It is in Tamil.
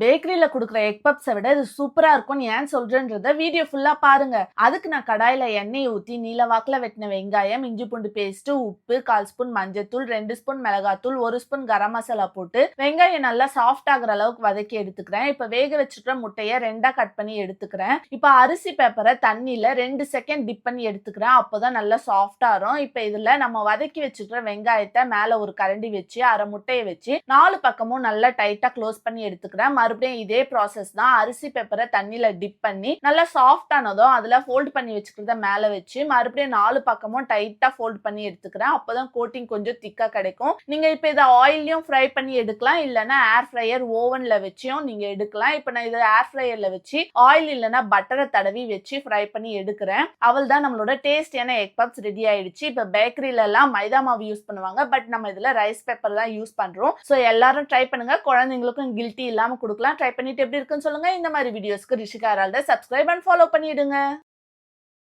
பேக்கரியில கொடுக்குற எக் பப்ஸை விட இது சூப்பரா இருக்கும்னு ஏன் சொல்றேன்றத வீடியோ ஃபுல்லா பாருங்க. அதுக்கு நான் கடாயில எண்ணெய் ஊத்தி நீலவாக்குல வெட்டின வெங்காயம் இஞ்சி பூண்டு பேஸ்ட் உப்பு கால் ஸ்பூன் மஞ்சத்தூள் ரெண்டு ஸ்பூன் மிளகாத்தூள் ஒரு ஸ்பூன் கரம் மசாலா போட்டு வெங்காயம் நல்லா சாஃப்ட் ஆகுற அளவுக்கு வதக்கி எடுத்துக்கிறேன். இப்ப வேக வச்சுக்கிற முட்டைய ரெண்டா கட் பண்ணி எடுத்துக்கிறேன். இப்ப அரிசி பேப்பரை தண்ணியில ரெண்டு செகண்ட் டிப் பண்ணி எடுத்துக்கிறேன். அப்போதான் நல்லா சாஃப்டா இருக்கும் இப்ப இதுல நம்ம வதக்கி வச்சுக்கிற வெங்காயத்தை மேல ஒரு கரண்டி வச்சு அரை முட்டையை வச்சு நாலு பக்கமும் நல்லா டைட்டா க்ளோஸ் பண்ணி எடுத்துக்கிறேன். மறுபடியும் இதே ப்ராசஸ் தான். அரிசி பேப்பரை தண்ணியில் டிப் பண்ணி நல்லா சாஃப்ட் ஆனதும் அதில் ஃபோல்ட் பண்ணி வச்சுக்கிறத மேல வச்சு மறுபடியும் நாலு பக்கமும் டைட்டாக ஃபோல்ட் பண்ணி எடுத்துக்கிறேன். அப்போ தான் கோட்டிங் கொஞ்சம் திக்காக கிடைக்கும். நீங்க இப்போ இதை ஆயிலையும் ஃப்ரை பண்ணி எடுக்கலாம். இல்லைன்னா ஏர் ஃப்ரையர் ஓவனில் வச்சும் நீங்க எடுக்கலாம். இப்போ நான் இதை ஏர் ஃப்ரையர்ல வச்சு ஆயில் இல்லைன்னா பட்டரை தடவி வச்சு ஃப்ரை பண்ணி எடுக்கிறேன். அவள் தான் நம்மளோட டேஸ்டியான எக் பப்ஸ் ரெடி ஆயிடுச்சு. இப்போ பேக்கரியிலலாம் மைதா மாவு யூஸ் பண்ணுவாங்க. பட் நம்ம இதில் ரைஸ் பேப்பர் தான் யூஸ் பண்ணுறோம் ஸோ எல்லாரும் ட்ரை பண்ணுங்க. குழந்தைங்களுக்கும் கில்ட்டி இல்லாம கொடுக்கலாம் ட்ரை பண்ணிட்டு எப்படி இருக்குன்னு சொல்லுங்க. இந்த மாதிரி வீடியோஸ்க்கு ரிஷிகா சப்ஸ்கிரைப் அண்ட் ஃபாலோ பண்ணிடுங்க.